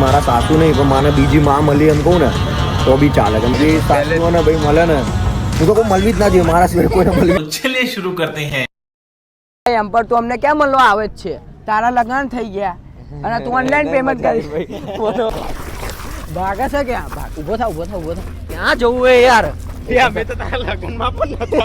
મારા સાસુ નહીં પણ મારે બીજી મા મળી એમ કહું ને તો બી ચાલે. કેમ કે સાસુ ને ભાઈ મળે ને હું તો કોઈ મળવી જ ના જોઈએ મારા સિવાય કોઈ મળવી છેલ્લે શરૂ કરતે હે. એમ પર તું અમને ક્યાં મળવા આવે જ છે? તારા લગ્ન થઈ ગયા. અને તું ઓનલાઈન પેમેન્ટ કરી. ભાગે છે કે ઊભો ઊભો થા ઊભો થા ઊભો થા. ક્યાં જવું હે યાર? યાર મેં તો તારા લગ્નમાં પણ નતો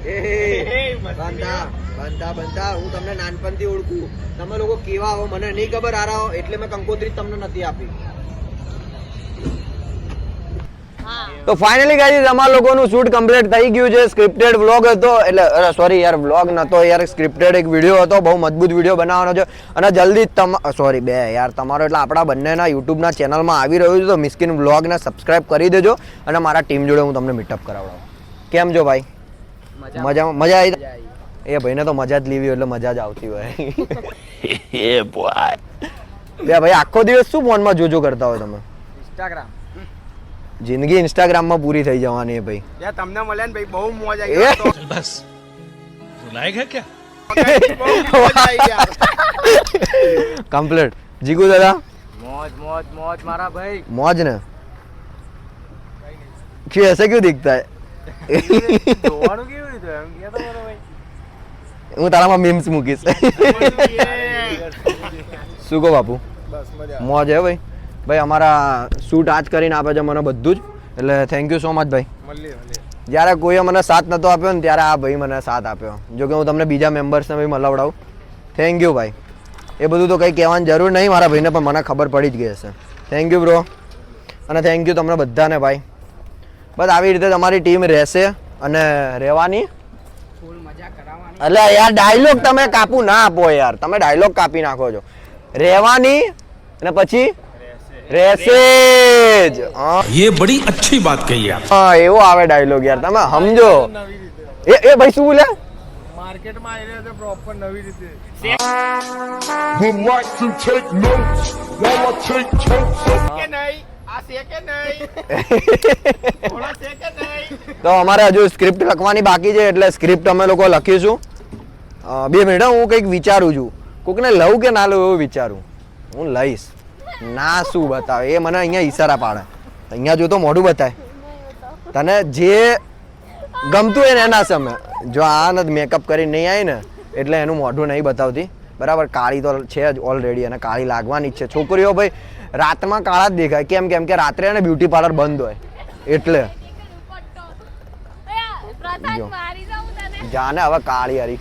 હું તમને નાનપણથી ઓળખું. તમે લોકો કેવા હો? મને નહીં ખબર આ રહો એટલે મેં કંકોત્રી તમને નથી આપી. તો ફાઇનલી ગાઈઝ અમારા લોકોનું શૂટ કમ્પ્લીટ થઈ ગયું છે. સ્ક્રિપ્ટેડ વ્લોગ હતો. એટલે સોરી યાર વ્લોગ નતો યાર. સ્ક્રિપ્ટેડ એક વીડિયો હતો. બહુ મજબૂત વીડિયો બનાવવાનો છે. અને જલ્દી તમ સોરી બે યાર તમારો એટલે આપણા બંનેના યુટ્યુબના ચેનલમાં આવી રહ્યું છે. તો મિસ્કિન વ્લોગને સબસ્ક્રાઇબ કરી દેજો. અને મારા ટીમ જોડે હું તમને મીટઅપ કરાવડાવું. કેમ છો ભાઈ? મજામાં મજા આવી એ ભાઈને તો મજા જ લેવી હોય એટલે મજા જ આવતી હોય ये बॉय બે ભાઈ આખો દિવસ શું ફોનમાં જોજો કરતા હોય તમે ઇન્સ્ટાગ્રામ જિંદગી ઇન્સ્ટાગ્રામમાં પૂરી થઈ જવાની છે ભાઈ યાર તમને મળ્યા ને ભાઈ બહુ મોજ એ बस रुलाएगा क्या કમ્પ્લીટ જીગુ દાદા મોજ મોજ મોજ મારા ભાઈ मौज ने क्यों ऐसा क्यों दिखता है જોવાનું કેવું રીતે? એમ કે તો ભાઈ. હું તારામાં મીમ્સ મૂકીશ. શું કહો બાપુ? મોજ હે ભાઈ? ભાઈ અમારા શૂટ આજ કરીને આપે છે મને બધું જ. એટલે થેન્ક યુ સો મચ ભાઈ. જ્યારે કોઈએ મને સાથ નતો આપ્યો ને ત્યારે આ ભાઈ મને સાથ આપ્યો. જો કે હું તમને બીજા મેમ્બર્સને ભાઈ મલાવડાવું. થેન્ક યુ ભાઈ. એ બધું તો કંઈ કહેવાની જરૂર નહીં મારા ભાઈને પણ મને ખબર પડી જ ગઈ હશે. થેન્ક યુ બ્રો અને થેન્ક યુ તમને બધાને ભાઈ. બસ આવી રીતે તમારી ટીમ રહેશે અને રહેવાની. એટલે યાર ડાયલોગ તમે કાપું ના આપો યાર. તમે ડાયલોગ કાપી નાખો છો. રહેવાની અને પછી રહેશે જ. યે બડી અચ્છી વાત કહી આપ. હા એવો આવે ડાયલોગ યાર. તમે સમજો. એ એ ભાઈ શું બોલે માર્કેટમાં આવી છે પ્રોપર નવી રીતે. તો અમારે હજુ સ્ક્રિપ્ટ લખવાની બાકી છે એટલે સ્ક્રિપ્ટ અમે લોકો લખીશું. બે મિનિટ હું કંઈક વિચારું છું. કોકને લઉં કે ના લઉં એવું વિચારું. હું લઈશ. ના શું બતાવે? એ મને અહીંયા ઈશારા પાડે. અહીંયા જો તો મોઢું બતાય. તને જે ગમતું હોય ને એના સમય જો આ નથી મેકઅપ કરીને નહીં આવી ને એટલે એનું મોઢું નહીં બતાવતી. બરાબર કાળી તો છે જ ઓલરેડી અને કાળી લાગવાની જ છે. છોકરીઓ ભાઈ રાતમાં કાળા જ દેખાય. કેમ કેમ કે રાત્રે અને બ્યુટી પાર્લર બંધ હોય. એટલે. જાને હવે કાળી હરી.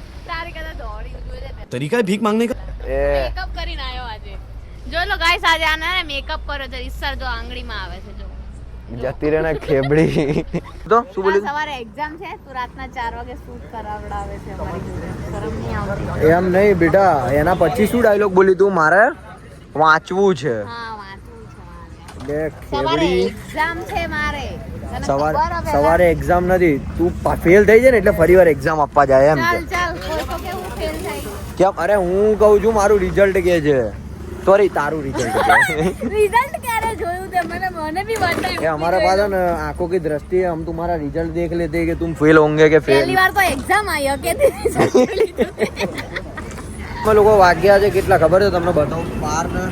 તરીકા ભીખ માંગને મેકઅપ કરીને આવ્યો આજે. જો લો ગાઈસ આજે આને મેકઅપ કરો તો ઈસર જો આંગળીમાં આવે છે જો. જતી રહે ને ખેબડી. તો શું બોલ્યું? સવારે એક્ઝામ છે તો રાતના 4 વાગે શૂટ કરાવડાવે છે અમારી જોડે એમ નહીં બેટા એના પછી શું ડાયલોગ બોલી તું? મારે વાંચવું છે. હા સવારે સવારે એક્ઝામ નથી. તું ફેલ થઈ જાય ને એટલે ફરી વાર એક્ઝામ આપવા જાય એમ કેમ? અરે હું કહું છું મારું રિઝલ્ટ કે છે. સોરી તારું રિઝલ્ટ કે અમારા પાસે ને આંખો કી દ્રષ્ટિએ તું મારા રિઝલ્ટ દેખ લેતી કે તું ફેલ હોંગે કે ફેલ પહેલી વાર તો એક્ઝામ આવી હકે લોકો વાગ્યા છે કેટલા ખબર છે? તમને બતાવું બાર ને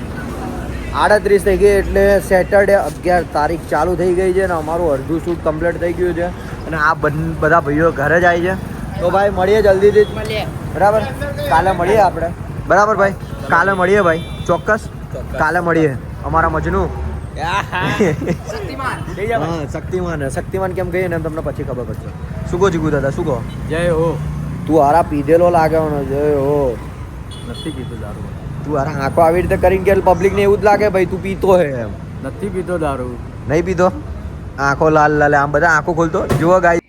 આડત્રીસ થઈ ગઈ એટલે સેટરડે અગિયાર તારીખ ચાલુ થઈ ગઈ છે અને અમારું અડધું શૂટ કમ્પ્લીટ થઈ ગયું છે અને આ બન- બધા ભાઈઓ ઘરે જ આવી છે. તો ભાઈ મળીએ જલ્દીથી. જ. બરાબર? કાલે મળીએ આપણે. બરાબર ભાઈ? કાલે મળીએ ભાઈ. ચોક્કસ. કાલે મળીએ. અમારા મજનુ. શક્તિમાન. હા શક્તિમાન. હે. શક્તિમાન કેમ કહીએ ને તમને પછી ખબર પડશે. શું કહો જીગુ દાદા શું કહો? જય હો. તું હારા પીધેલો લાગે જય હો. નથી કીધું દારૂ. તું અરે આંખો આવી રીતે કરીને કે પબ્લિક ને એવું જ લાગે ભાઈ તું પીતો હે એમ. નથી પીતો દારૂ. નહીં પીતો? આંખો લાલ લાલ આમ બધા આંખો ખોલતો. જુઓ ગાય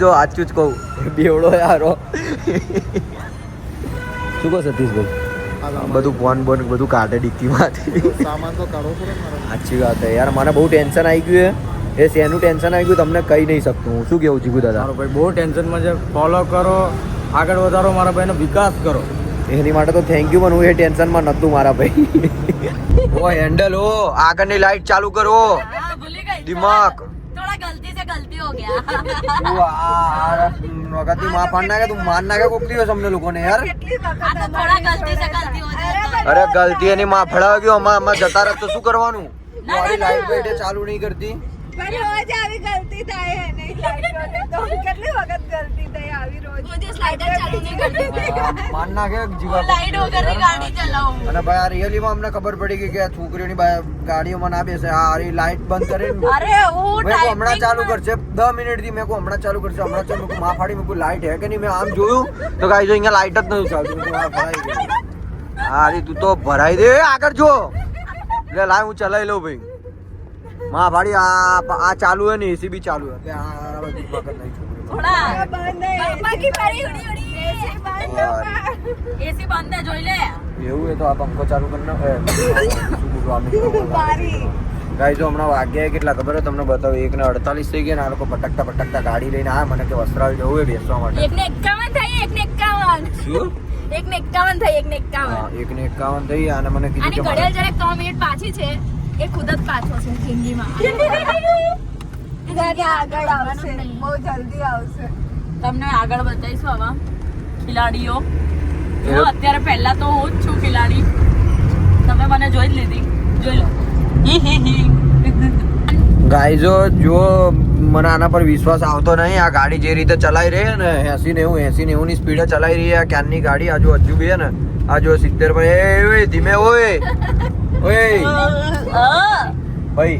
જો આચું જ કહું. બેવડો યારો શું કહો સતીશભાઈ? બધું ફોન બોન બધું કાઢે ડિક્કીમાંથી સામાન તો કાઢો સાચી વાત છે યાર મને બહુ ટેન્શન આવી ગયું છે એ શેનું ટેન્શન આવી ગયું તમને કહી નહીં શકતું હું. શું કેવું છું દાદા? ભાઈ બહુ ટેન્શનમાં છે. ફોલો કરો. આગળ વધારો મારા ભાઈનો વિકાસ કરો. એની માટે તો થેન્ક યુ પણ હું એ ટેન્શનમાં નહોતું મારા ભાઈ. ઓ હેન્ડલ ઓ આગળની લાઈટ ચાલુ કરો. દિમાગ. થોડા ગલતી સે તું માર નાખે કોક દિવસ અમને લોકોને યાર. અરે ગલતી એની માં ફળાવ ગયો અમાર અમાર જતા રહે શું કરવાનું? મારી લાઈટ બેટે ચાલુ નહીં કરતી. મારી રોજ આવી ગલતી થાય હે નહીં કેટલી વખત ગલતી થઈ આવી રોજ? રોજ સ્લાઇડર ચાલુ નહીં કરતી. માન ના કે જીવા સ્લાઇડ વગરની ગાડી ચલાવું. અને ભાઈ આ રિયલી માં અમને ખબર પડી ગઈ કે છોકરીઓની ગાડીઓ ગાડીઓમાં ના બેસે. આ આરી લાઈટ બંધ કરી અરે હું ટાઈમ હમણાં ચાલુ કરશે. 10 મિનિટથી મેં કો હમણાં ચાલુ કરશે. હમણાં ચાલુ માં ફાડી મેં કો લાઈટ હે કે નહીં? મેં આમ જોયું. તો ગાઈઝ અહીંયા લાઈટ જ નથી ચાલતી. મેં આ તું તો ભરાઈ દે. આગળ જો. લે લાય હું ચલાવી લઉં ભાઈ. માં ભાડી આ આ ચાલુ હે ને એસી બી ચાલુ હે. થોડા. એવું એ તો આ પંખો ચાલુ કરી નાખે. હમણાં વાગ્યા કેટલા ખબર તમને બતાવું એકને અડતાલીસ થઈ ગયા ને આ લોકો પટકતા પટકતા ગાડી લઈને આ મને કે વસ્ત્રાલ જવું એ બેસવા માટે. એકને એકાવન થઈ એકને એકાવન. શું? એકને એકાવન થઈ એકને એકાવન. એકને એકાવન થઈ અને મને કીધું પાછી છે. એ ખુદ જ પાછો છે જિંદગીમાં. આગળ આવશે બહુ જલ્દી આવશે. તમને આગળ બતાવીશું આવા ખિલાડીઓ. હું? અત્યારે પહેલા તો હું જ છું ખિલાડી. તમે મને જોઈ જ લીધી. જોઈ લો. હી હી હી. ગાઈઝો જો મને આના પર વિશ્વાસ આવતો નહીં. આ ગાડી જે રીતે ચલાવી રહી છે ને એસી નેવું એસી નેવું ની સ્પીડે ચલાવી રહી છે. આ ક્યારની ગાડી? આજુ જો હજુ બી છે ને આ જો સિત્તેર પર એ ધીમે ઓય. ઓય. ભાઈ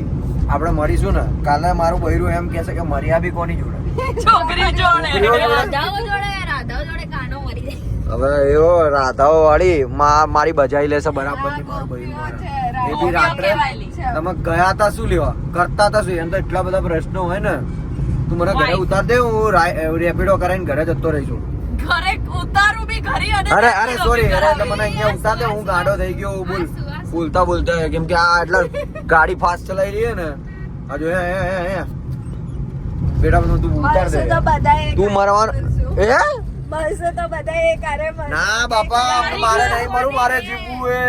આપણે મરીશું ને. કાલે મારું બૈરું એમ કહેશે કે મર્યા બી કોની જોડે? છોકરી જોડે. રાધાઓ જોડે રાધાઓ જોડે કાનો મરી જાય. હવે એવો રાધાઓ વાળી માં મારી બજાઈ લેશે બરાબરની મારું બૈરું એ બી રાત્રે તમે ગયા તા શું લેવા? કરતા તા શું? એમ તો એટલા બધા પ્રશ્નો હોય ને. તું મને ઘરે ઉતાર દે હું રેપિડો કરાવીને ઘરે જતો રહીશું. ઘરે ઉતારું બી ઘરે અને અરે અરે સોરી અરે એટલે અહીંયા ઉતારતા હું ગાડો થઈ ગયો બોલ બોલતા બોલતા કેમ કે આ એટલે ગાડી ફાસ્ટ ચલાવી રહી છે ને આ જો હે બેટા તું ઉતાર દે. તું મરવાનું એ બસો તો બધા એ કરે ના બાપા મારે નહીં મરું મારે જીવવું એ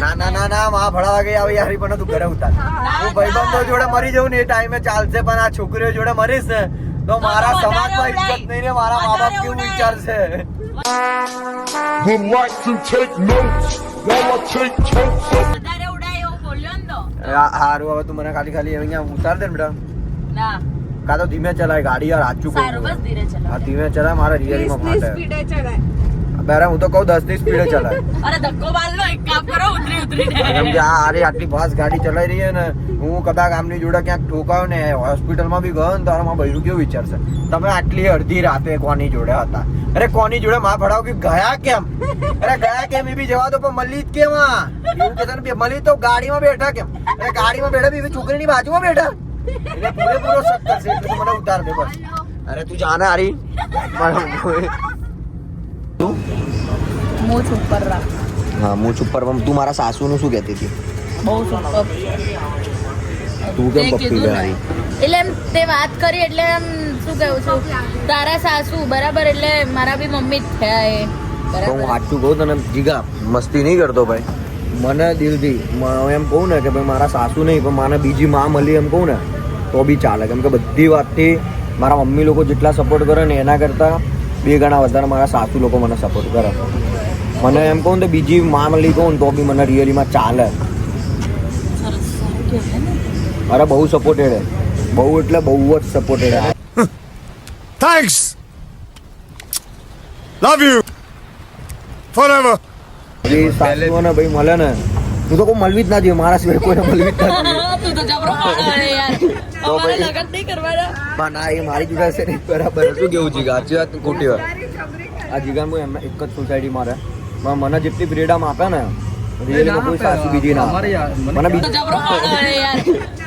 ના ના ના ના મા ભણાવા ગઈ આવી યારી પણ તું ઘરે ઉતાર. હું ભાઈબંધો જોડે મરી જવું ને એ ટાઈમે ચાલશે પણ આ છોકરીઓ જોડે મરીશ ને તો મારા સમાજમાં ઇજ્જત નહીં ને મારા મા બાપ કેવું. વિચારશે take notes while I take આ- હારું હવે તું મને ખાલી ખાલી અહીંયા ઉતાર દે ને બેટા. કાં તો ધીમે ચલાય ગાડી યાર આચું સારું બસ ધીરે હા ધીમે ચલાય મારા સ્પીડે ચડાય બેરે હું તો કહું દસની સ્પીડે ચલાય. અરે ધક્કો મારલો એક કામ કરો ઉતરી ઉતરીને આ હારી આટલી ફાસ્ટ ગાડી ચલાવી રહી ને હું કદાચ આમની જોડે ક્યાંક ઠોકાવ ને હોસ્પિટલમાં બી ગયો ને તારા માં બૈરું કેવું વિચારશે? તમે આટલી અડધી રાતે કોની જોડે હતા? અરે કોની જોડે માં ભડાવ કે ગયા કેમ? અરે ગયા કેમ એ બી જવા દો પણ મળી જ કેમ? એવું કે તને મળી તો ગાડીમાં બેઠા કેમ? અરે ગાડીમાં બેઠા બી છોકરીની બાજુમાં બેઠા? એટલે પૂરેપૂરો શક કરશે એટલે મને ઉતાર દે બસ. અરે તું જાને હારી. મારા- મૂછ ઉપર રાખ હા હું ચુપ્પર તું મારા સાસુનું શું કહેતી હતી? બહુ સુપર તું તે કેમ પપ્પી કીધું ને એટલે એમ તે વાત કરી એટલે એમ શું કહું છું? તારા સાસુ બરાબર એટલે મારા બી મમ્મી જ થયા એ. તો હું બરાબર. સાચું કહું તને જીગા મસ્તી નહીં કરતો ભાઈ. મને દિલથી મ- એમ કહું ને કે ભાઈ મારા સાસુ નહીં પણ મને બીજી માં મળી એમ કહું ને તો બી ચાલે. કેમ કે બધી વાતથી મારા મમ્મી લોકો જેટલા સપોર્ટ કરે ને એના કરતાં બે ગણા વધારે મારા સાસુ લોકો મને સપોર્ટ કરે. મને એમ કહું તો બીજી માં મળી કહું તો બી મને રિયલીમાં ચાલે. અરે બહુ સપોર્ટેડ હે. બહુ એટલે બહુ જ સપોર્ટેડ. Forever. બધી સાસુઓ ને ભાઈ મળે ને હું તો કોઈ મળવી જ ના જોઈએ મારા સિવાય કોઈને મળવી જ ના જોઈએ. તું તો જબરો તો ભાઈ- લગન નહીં કરવાના. પણ ના એ મારી જોડે છે નહીં બરાબર. શું કેવું જીગા? સાચી વાત? ખોટી વાત? આ જીગા હું એમ એક જ સોસાયટી મારે. પણ મને જેટલી ફ્રીડમ આપે ને રિયલીમાં કોઈ સાસુ બીજી ના મને બીજી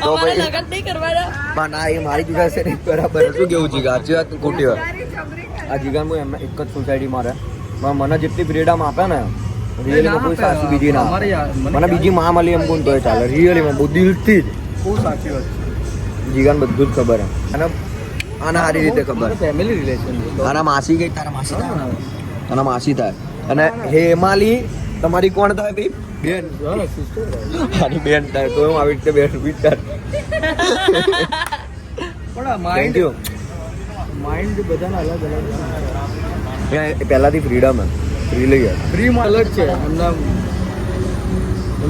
તો ભાઈ લગન નહીં કરવાના. પણ ના એ મારી જીગા છે નહીં બરાબર. શું કેવું જીગા? સાચી વાત? ખોટી વાત. આ જીગા હું એમ એક જ સોસાયટી મારે. પણ મને જેટલી ફ્રીડમ આપે ને રિયલીમાં કોઈ સાચી બીજી ના મને બીજી માં મળી એમ કોણ તોય ચાલે રિયલીમાં બહુ દિલથી જ. બહુ સાચી વાત છે. જીગાને બધું જ ખબર હે અને આને સારી રીતે ખબર. ફેમિલી રિલેશન તારા માસી ગઈ તારા માસી થાય. તારા માસી થાય. અને હેમાલી તમારી કોણ થાય ભાઈ? બેન. મારી બેન થાય તો હું આવી રીતે બેન વિચાર પણ માઇન્ડ માઇન્ડ બધાના અલગ અલગ પહેલાથી ફ્રીડમ હે ફ્રીલી હે ફ્રી માં અલગ છે. એમના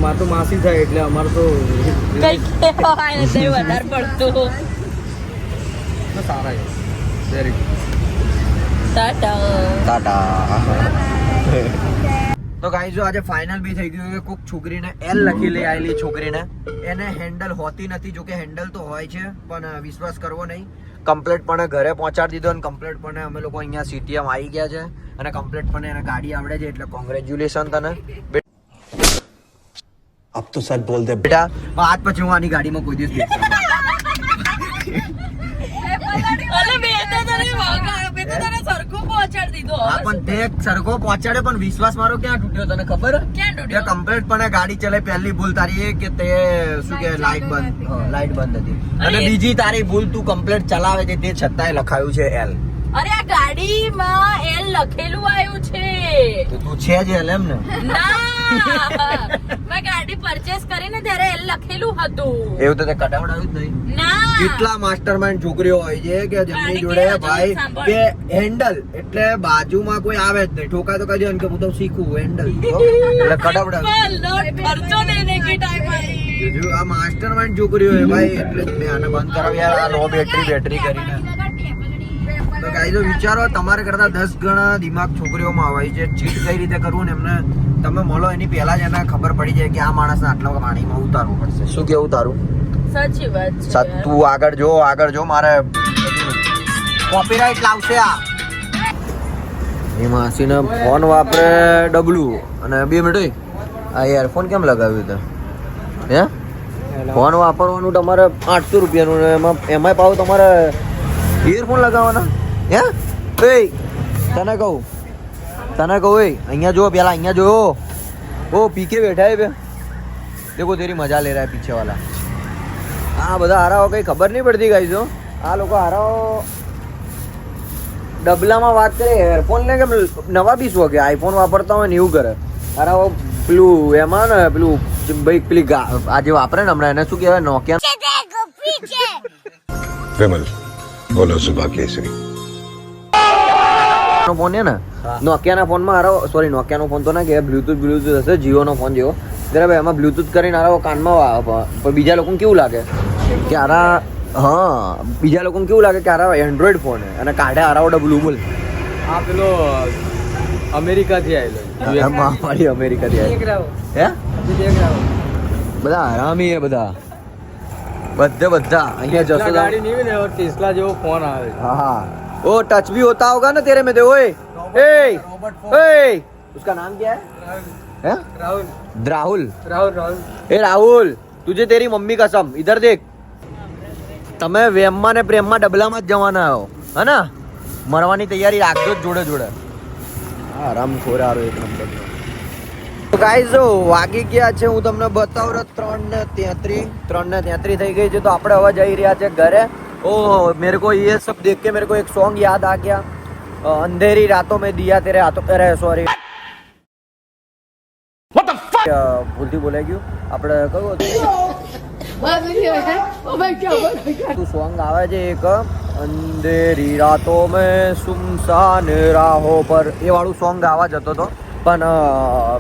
માર તો માસી થાય એટલે અમારે તો કઈ કહેવાય તે વધારે પડતું. સારા છે. Very tata. ટાટા. તો ગાઈઝ જો આજે ફાઇનલ બી થઈ ગયું કે કોક છોકરીને એલ લખી લઈ આવેલી છોકરીને. એને હેન્ડલ હોતી નથી જો કે હેન્ડલ તો હોય છે પણ વિશ્વાસ કરવો નહીં. કમ્પ્લેટપણે ઘરે પહોંચાડી દીધો અને કમ્પ્લેટપણે અમે લોકો અહીંયા સીટીએમ આવી ગયા છે અને કમ્પ્લેટપણે એને ગાડી આવડે છે એટલે કોંગ્રેચ્યુલેશન તને. અબ તો સચ બોલ દે. બેટા આજ પછી હું આની ગાડીમાં કોઈ દિવસ બેસું દીધો હા પણ તે સરખો પહોંચાડે પણ વિશ્વાસ મારો ક્યાં તૂટ્યો તને ખબર? ક્યાં તૂટ્યો? કમ્પ્લેટ પણ ગાડી ચલે પહેલી ભૂલ તારી એ કે તે શું કે લાઈટ બંધ લાઈટ બંધ હતી. અને બીજી તારી ભૂલ તું કમ્પ્લેટ ચલાવે છે તે છતાંય લખાયું છે એલ અરે આ ગાડીમાં એલ લખેલું આવ્યું છે. તું છે જ એલ એમ ને? ના મેં ગાડી પરચેસ કરીને ત્યારે એ લખેલું હતું. એવું તો તે કટાવડાવ્યું જ નહીં. ના. કેટલા માસ્ટરમાઇન્ડ છોકરીઓ હોય છે કે જેમની જોડે ભાઈ કે હેન્ડલ એટલે બાજુમાં કોઈ આવે જ નહીં. ઠોકા તો કહેજો કે હું તો શીખું હેન્ડલ એટલે કટાવડાવ્યું. લોટ ખર્ચો દેને કી ટાઈમ બીજું આ માસ્ટરમાઇન્ડ છોકરીઓ હોય ભાઈ એટલે મેં આને બંધ કરાવી યાર આ લો બેટરી બેટરી કરીને. તો ગાઈઝો વિચારો તમારે કરતા દસ ગણા દિમાગ છોકરીઓમાં હોય છે. ચીટ કઈ રીતે કરવું ને એમને તમે બોલો એની પહેલા જ એને ખબર પડી જાય કે આ માણસને આટલા પાણીમાં ઉતારવું પડશે. શું કેવું તારું? સાચી વાત છે તું આગળ જો આગળ જો મારે કોપીરાઈટ લાવશે આ. એ માસીને ફોન વાપરે ડબલું અને બે મિનિટ આ એરફોન કેમ લગાવ્યું તે? હે? ફોન વાપરવાનું તમારે આઠસો રૂપિયાનું ને એમાં એમાંય પાવ તમારે ઇયરફોન લગાવવાના? હે? તને કહું. તને કહું અહીંયા જોવો પેલા અહીંયા જોયો. ઓ પીકે બેઠા હે દેખો તેરી મજા લે રહ્યા પીછે વાલા આ બધા હારાઓ કંઈ ખબર નહીં પડતી ગાઈઝો આ લોકો હારાઓ ડબલામાં વાત કરે એરફોન ને કેમ નવા બી શું કે આઈફોન વાપરતા હોય ને એવું કરે. હારાઓ પેલું એમાં ને પેલું ભાઈ પેલી આજે વાપરે ને હમણાં એને શું કહેવાય નોકિયા બોલો સુભા કેસરી ફોન છે ને નોકિયાના ફોનમાં હારો સોરી નોકિયાનો ફોન તો ના કે બ્લૂટૂથ બ્લુટૂથ હશે જીઓનો ફોન જેવો. જરા ભાઈ એમાં બ્લૂટૂથ કરીને હારો કાનમાં પણ બીજા લોકોને કેવું લાગે? કે હારા હા બીજા લોકોને કેવું લાગે કે હારા એન્ડ્રોઈડ ફોન છે? અને કાઢે હારાઓ ડબલું બોલ. આ પેલો અમેરિકાથી આવેલો મહામારી અમેરિકાથી આવેલો હે? બધા હરામી હે બધા. બધે બધા. અહીંયા જશો ગાડી નહીં ને ટેસ્લા જેવો ફોન આવે છે. हाँ हाँ ओ टच भी होता होगा ना तेरे में दे ओए ए ए उसका नाम क्या है हैं રાહુલ राहुल રાહુલ રાહુલ ए राहुल तुझे तेरी मम्मी कसम इधर देख તમે વેમમાં ને પ્રેમમાં ડબલામાં જ જવાના હો હે ને મરવાની તૈયારી રાખજો જ જોડે જોડે આરામ ખોરારો એક નંબર તો ગાઈઝ જો વાગી ગયા છે હું તમને બતાવું રહ્યો ત્રણ ને તેત્રી ત્રણ ને તેત્રી થઈ ગઈ છે તો આપણે હવે જઈ રહ્યા છે ઘરે ઓહ મેરે को ये सब देख के मेरे को एक सॉन्ग याद आ गया अ, अंधेरी रातों में दिया तेरे हाथों अरे सॉरी ભૂલથી બોલાઈ ગયું આપણે કયું હતું સોંગ આવે છે એક અંધેરી રાતો મેં સુમસાન રાહો પર એ વાળું સોંગ ગાવા જતો હતો પણ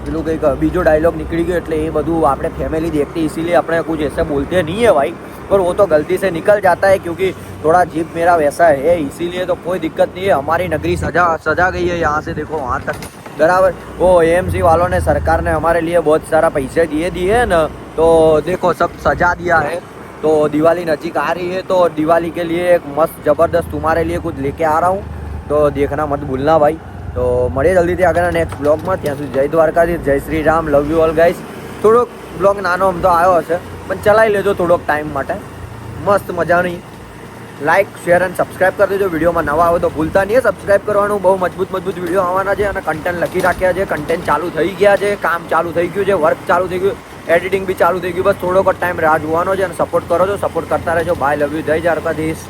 પેલું કંઈક બીજો ડાયલોગ નીકળી ગયો એટલે बधु બધું આપણે ફેમિલી देखती इसीलिए अपने कुछ ऐसे बोलते नहीं है भाई पर वो तो गलती से निकल जाता है क्योंकि थोड़ा जीप मेरा वैसा है इसीलिए तो कोई दिक्कत नहीं है हमारी नगरी सजा सजा गई है यहाँ से देखो वहाँ तक बराबर वो एएमसी वालों ने सरकार ने हमारे लिए बहुत सारा पैसे दिए दिए है ना तो देखो सब सजा दिया है तो दिवाली नज़ीक आ रही है तो दिवाली के लिए एक मस्त ज़बरदस्त तुम्हारे लिए कुछ लेके आ रहा हूँ तो देखना मत भूलना भाई તો મળીએ જલ્દીથી આગળના નેક્સ્ટ બ્લોગમાં ત્યાં સુધી જય દ્વારકાથી Jai Shri Ram love you all guys થોડોક બ્લોગ નાનો આમ તો આવ્યો હશે, પણ ચલાવી લેજો થોડોક ટાઈમ માટે. મસ્ત મજાની લાઇક શેર અને સબસ્ક્રાઇબ કરી દેજો. વિડીયોમાં નવા આવે તો ભૂલતા નહીં. સબસ્ક્રાઇબ કરવાનું બહુ મજબૂત મજબૂત વીડિયો આવવાના છે અને કન્ટેન્ટ લખી રાખ્યા છે. કન્ટેન્ટ ચાલુ થઈ ગયા છે, કામ ચાલુ થઈ ગયું છે વર્ક ચાલુ થઈ ગયું એડિટિંગ બી ચાલુ થઈ ગયું. બસ થોડોક ટાઈમ રાહ જોવાનો છે અને સપોર્ટ કરો છો. સપોર્ટ કરતા રહેજો. બાય લવ યુ જય દ્વારકાધીશ.